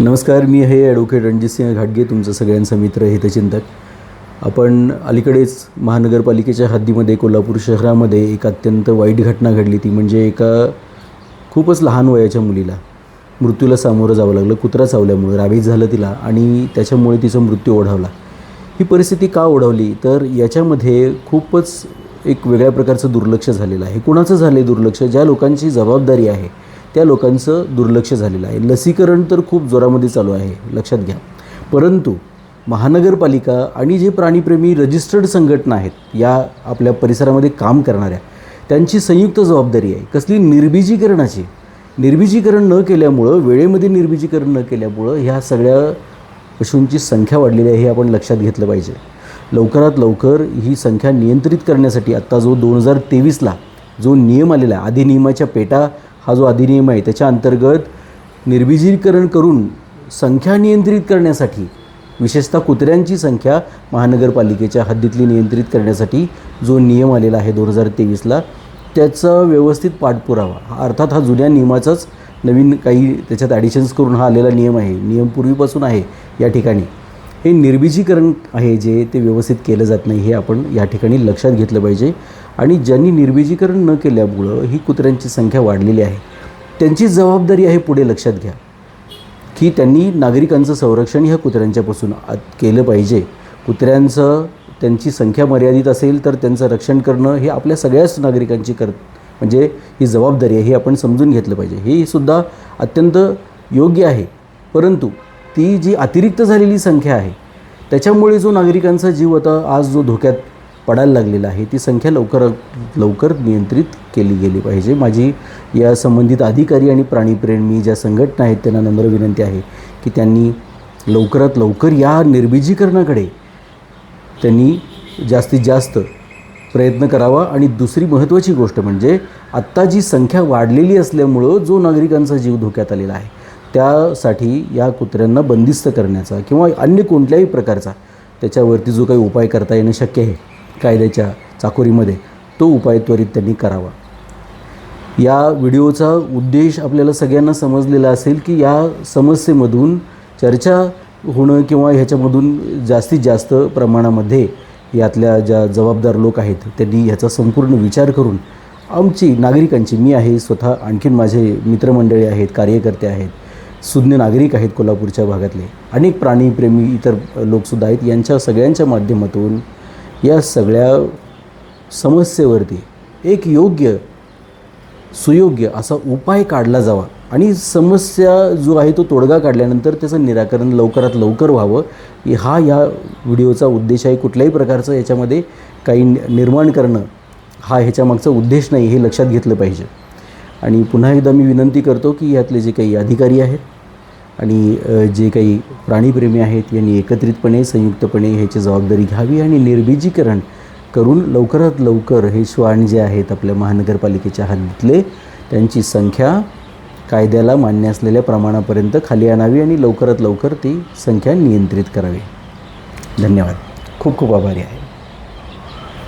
नमस्कार मी हे ॲडव्होकेट रणजितसिंह घाटगे तुमचं सगळ्यांचा मित्र हितचिंतक. आपण अलीकडेच महानगरपालिकेच्या हद्दीमध्ये कोल्हापूर शहरामध्ये एक अत्यंत वाईट घटना घडली. ती म्हणजे एका खूपच लहान वयाच्या मुलीला मृत्यूला सामोरं जावं लागलं कुत्रा चावल्यामुळे राबीत झालं तिला आणि त्याच्यामुळे तिचा मृत्यू ओढावला. ही परिस्थिती का ओढवली? तर याच्यामध्ये खूपच एक वेगळ्या प्रकारचं दुर्लक्ष झालेलं आहे. कुणाचं झालं आहे दुर्लक्ष? ज्या लोकांची जबाबदारी आहे त्या लोकांचं दुर्लक्ष झालेलं आहे. लसीकरण तर खूप जोरामध्ये चालू आहे लक्षात घ्या. परंतु महानगरपालिका आणि जे प्राणीप्रेमी रजिस्टर्ड संघटना आहेत या आपल्या परिसरामध्ये काम करणाऱ्या त्यांची संयुक्त जबाबदारी आहे. कसली निर्बीजीकरणाची? निर्बीजीकरण न केल्यामुळं वेळेमध्ये निर्बीजीकरण न केल्यामुळं ह्या सगळ्या पशूंची संख्या वाढलेली आहे हे आपण लक्षात घेतलं पाहिजे. लवकरात लवकर ही संख्या नियंत्रित करण्यासाठी आत्ता जो दोन हजार तेवीसला जो नियम आलेला आहे अधिनियमाच्या पेटा हा जो अधिनियम आहे त्याच्या अंतर्गत निर्विजीकरण करून संख्या नियंत्रित करण्यासाठी विशेषतः कुत्र्यांची संख्या महानगरपालिकेच्या हद्दीतली नियंत्रित करण्यासाठी जो नियम आलेला आहे दोन हजार तेवीसला त्याचा व्यवस्थित पाठपुरावा. हा अर्थात हा जुन्या नियमाचाच नवीन काही त्याच्यात ॲडिशन्स करून हा आलेला नियम आहे. नियम पूर्वीपासून आहे या ठिकाणी. हे निर्बीजीकरण आहे जे ते व्यवस्थित केलं जात नाही हे आपण या ठिकाणी लक्षात घेतलं पाहिजे. आणि ज्यांनी निर्बीजीकरण न केल्यामुळं ही कुत्र्यांची संख्या वाढलेली आहे त्यांची जबाबदारी आहे पुढे लक्षात घ्या की त्यांनी नागरिकांचं संरक्षण ह्या कुत्र्यांच्यापासून आत- केलं पाहिजे. कुत्र्यांचं त्यांची संख्या मर्यादित असेल तर त्यांचं रक्षण करणं हे आपल्या सगळ्याच नागरिकांची कर म्हणजे ही जबाबदारी आहे हे आपण समजून घेतलं पाहिजे. हे सुद्धा अत्यंत योग्य आहे. परंतु ती जी अतिरिक्त झालेली संख्या आहे त्याच्यामुळे जो नागरिकांचा जीव आता आज जो धोक्यात पडायला लागलेला आहे ती संख्या लवकर लवकर नियंत्रित केली गेली पाहिजे. माझी या संबंधित अधिकारी आणि प्राणीप्रेमी ज्या संघटना आहेत त्यांना नम्र विनंती आहे की त्यांनी लवकरात लवकर या निर्बीजीकरणाकडे त्यांनी जास्तीत जास्त प्रयत्न करावा. आणि दुसरी महत्त्वाची गोष्ट म्हणजे आत्ता जी संख्या वाढलेली असल्यामुळं जो नागरिकांचा जीव धोक्यात आलेला आहे त्यासाठी या कुत्र्यांना बंदिस्त करण्याचा किंवा अन्य कोणत्याही प्रकारचा त्याच्यावरती जो काही उपाय करता येणं शक्य आहे कायद्याच्या चाकोरीमध्ये तो उपाय त्वरित त्यांनी करावा. या व्हिडिओचा उद्देश आपल्याला सगळ्यांना समजलेला असेल की या समस्येमधून चर्चा होणं किंवा ह्याच्यामधून जास्तीत जास्त प्रमाणामध्ये यातल्या ज्या जबाबदार लोक आहेत त्यांनी ह्याचा संपूर्ण विचार करून आमची नागरिकांची मी आहे स्वतः आणखीन माझे मित्रमंडळी आहेत कार्यकर्ते आहेत सुज्ञ नागरिक आहेत कोल्हापूरच्या भागातले. अनेक प्राणीप्रेमी इतर लोकसुद्धा आहेत. यांच्या सगळ्यांच्या माध्यमातून या सगळ्या समस्येवरती एक योग्य सुयोग्य असा उपाय काढला जावा. आणि समस्या जो आहे तो तोडगा काढल्यानंतर त्याचं निराकरण लवकरात लवकर व्हावं. हा या व्हिडिओचा उद्देश आहे. कुठल्याही प्रकारचं याच्यामध्ये काही निर्माण करणं हा ह्याच्यामागचा उद्देश नाही हे लक्षात घेतलं पाहिजे. आणि पुन्हा एकदा मी विनंती करतो की यातले जे काही अधिकारी आहेत आणि जे काही प्राणीप्रेमी आहेत यांनी एकत्रितपणे संयुक्तपणे ह्याची जबाबदारी घ्यावी आणि निर्बीजीकरण करून लवकरात लवकर हे श्वान जे आहेत आपल्या महानगरपालिकेच्या हद्दीतले त्यांची संख्या कायद्याला मान्य असलेल्या प्रमाणापर्यंत खाली आणावी आणि लवकरात लवकर ती संख्या नियंत्रित करावी. धन्यवाद. खूप खूप आभारी आहे.